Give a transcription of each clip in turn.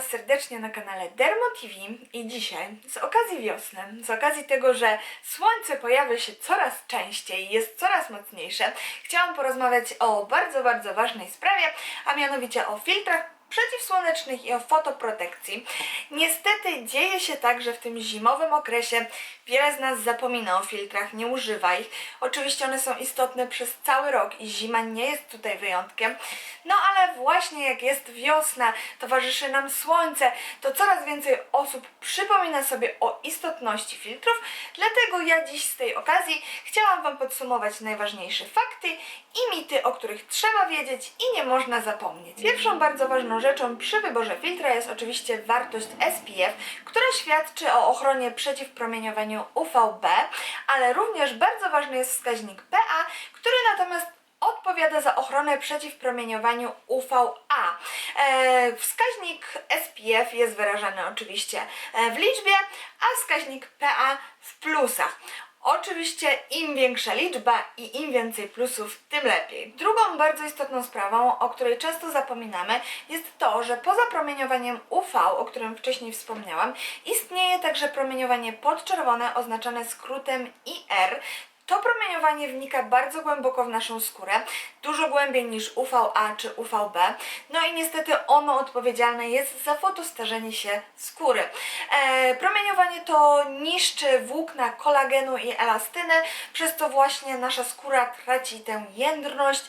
Was serdecznie na kanale Dermo TV i dzisiaj z okazji wiosny, z okazji tego, że słońce pojawia się coraz częściej, jest coraz mocniejsze, chciałam porozmawiać o bardzo, bardzo ważnej sprawie, a mianowicie o filtrach przeciwsłonecznych i o fotoprotekcji. Niestety dzieje się tak, że w tym zimowym okresie wiele z nas zapomina o filtrach, nie używa ich. Oczywiście one są istotne przez cały rok i zima nie jest tutaj wyjątkiem. No ale właśnie jak jest wiosna, towarzyszy nam słońce, to coraz więcej osób przypomina sobie o istotności filtrów. Dlatego ja dziś z tej okazji chciałam Wam podsumować najważniejsze fakty i mity, o których trzeba wiedzieć i nie można zapomnieć. Pierwszą bardzo ważną rzeczą przy wyborze filtra jest oczywiście wartość SPF, która świadczy o ochronie przeciwpromieniowaniu UVB, ale również bardzo ważny jest wskaźnik PA, który natomiast odpowiada za ochronę przeciwpromieniowaniu UVA. E, wskaźnik SPF jest wyrażany oczywiście e, w liczbie, a wskaźnik PA w plusach. Oczywiście im większa liczba i im więcej plusów, tym lepiej. Drugą bardzo istotną sprawą, o której często zapominamy, jest to, że poza promieniowaniem UV, o którym wcześniej wspomniałam, istnieje także promieniowanie podczerwone oznaczone skrótem IR, to promieniowanie wnika bardzo głęboko w naszą skórę, dużo głębiej niż UVA czy UVB, no i niestety ono odpowiedzialne jest za fotostarzenie się skóry. E, promieniowanie to niszczy włókna kolagenu i elastyny, przez to właśnie nasza skóra traci tę jędrność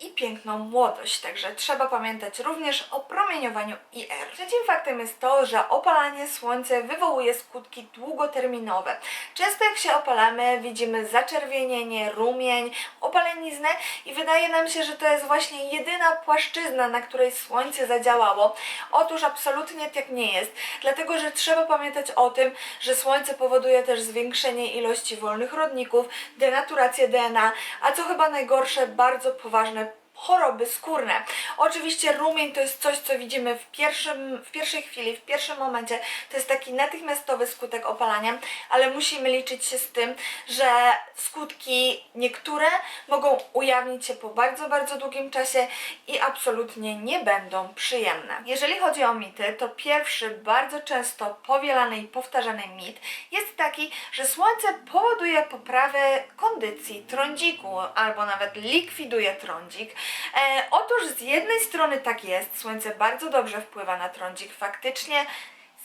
i piękną młodość, także trzeba pamiętać również o promieniowaniu IR. Trzecim faktem jest to, że opalanie słońce wywołuje skutki długoterminowe. Często jak się opalamy, widzimy zaczerwienienie, rumień, opaleniznę i wydaje nam się, że to jest właśnie jedyna płaszczyzna, na której słońce zadziałało. Otóż absolutnie tak nie jest, dlatego że trzeba pamiętać o tym, że słońce powoduje też zwiększenie ilości wolnych rodników, denaturację DNA, a co chyba najgorsze, bardzo poważne choroby skórne. Oczywiście rumień to jest coś, co widzimy w, pierwszym, w pierwszej chwili, w pierwszym momencie. To jest taki natychmiastowy skutek opalania, ale musimy liczyć się z tym, że skutki niektóre mogą ujawnić się po bardzo, bardzo długim czasie i absolutnie nie będą przyjemne. Jeżeli chodzi o mity, to pierwszy, bardzo często powielany i powtarzany mit jest taki, że słońce powoduje poprawę kondycji trądziku albo nawet likwiduje trądzik. E, otóż z jednej strony tak jest, słońce bardzo dobrze wpływa na trądzik, faktycznie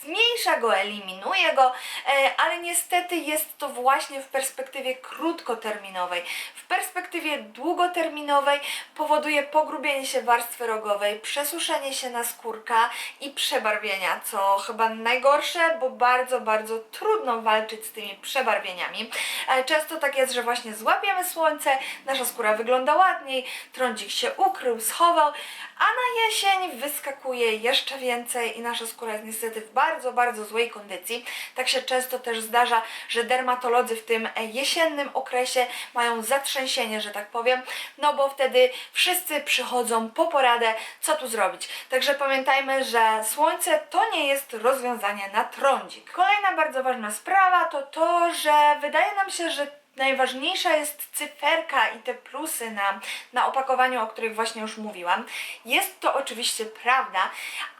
zmniejsza go, eliminuje go, e, ale niestety jest to właśnie w perspektywie krótkoterminowej. W perspektywie długoterminowej powoduje pogrubienie się warstwy rogowej, przesuszenie się naskórka i przebarwienia, co chyba najgorsze, bo bardzo, bardzo trudno walczyć z tymi przebarwieniami. E, Często tak jest, że właśnie złapiemy słońce, nasza skóra wygląda ładniej, trądzik się ukrył, schował, a na jesień wyskakuje jeszcze więcej i nasza skóra jest niestety w bardzo, bardzo złej kondycji. Tak się często też zdarza, że dermatolodzy w tym jesiennym okresie mają zatrzęsienie, że tak powiem, no bo wtedy wszyscy przychodzą po poradę, co tu zrobić. Także pamiętajmy, że słońce to nie jest rozwiązanie na trądzik. Kolejna bardzo ważna sprawa to to, że wydaje nam się, że najważniejsza jest cyferka i te plusy na, na opakowaniu, o których właśnie już mówiłam. Jest to oczywiście prawda,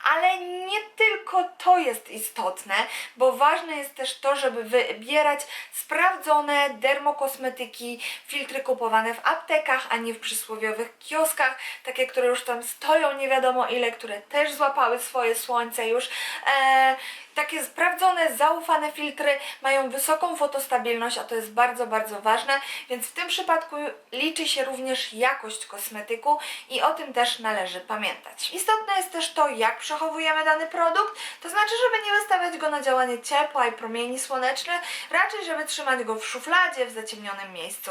ale nie tylko to jest istotne, bo ważne jest też to, żeby wybierać sprawdzone dermokosmetyki, filtry kupowane w aptekach, a nie w przysłowiowych kioskach, takie, które już tam stoją nie wiadomo ile, które też złapały swoje słońce już. E, takie sprawdzone, zaufane filtry mają wysoką fotostabilność, a to jest bardzo, bardzo ważne, więc w tym przypadku liczy się również jakość kosmetyku i o tym też należy pamiętać. Istotne jest też to, jak przechowujemy dany produkt, to znaczy, żeby nie wystawiać go na działanie ciepła i promieni słonecznych, raczej, żeby trzymać go w szufladzie, w zaciemnionym miejscu.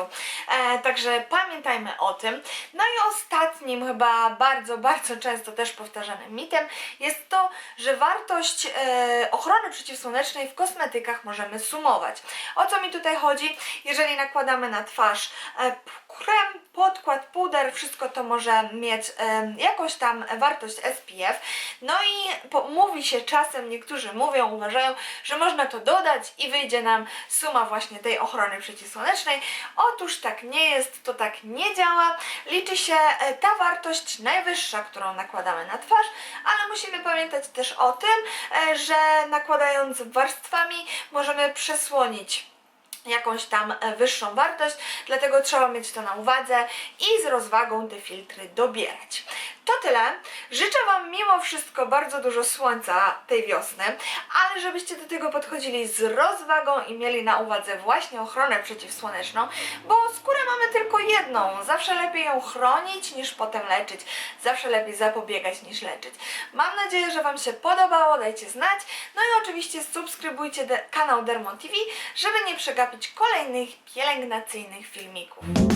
E, także pamiętajmy o tym. No i ostatnim, chyba bardzo, bardzo często też powtarzanym mitem jest to, że wartość e, ochrony przeciwsłonecznej w kosmetykach możemy sumować. O co mi tutaj chodzi? Jeżeli nakładamy na twarz e, krem, podkład, puder, wszystko to może mieć jakąś tam wartość SPF. No i mówi się czasem, niektórzy mówią, uważają, że można to dodać i wyjdzie nam suma właśnie tej ochrony przeciwsłonecznej. Otóż tak nie jest, to tak nie działa. Liczy się e, ta wartość najwyższa, którą nakładamy na twarz, ale musimy pamiętać też o tym, e, że nakładając warstwami możemy przesłonić jakąś tam e, wyższą wartość, dlatego trzeba mieć to na uwadze i z rozwagą te filtry dobierać. To tyle. Życzę Wam mimo wszystko bardzo dużo słońca tej wiosny, ale żebyście do tego podchodzili z rozwagą i mieli na uwadze właśnie ochronę przeciwsłoneczną, bo skórę mamy tylko jedną. Zawsze lepiej ją chronić niż potem leczyć. Zawsze lepiej zapobiegać niż leczyć. Mam nadzieję, że Wam się podobało, dajcie znać. No i oczywiście subskrybujcie kanał Dermon TV, żeby nie przegapić kolejnych pielęgnacyjnych filmików.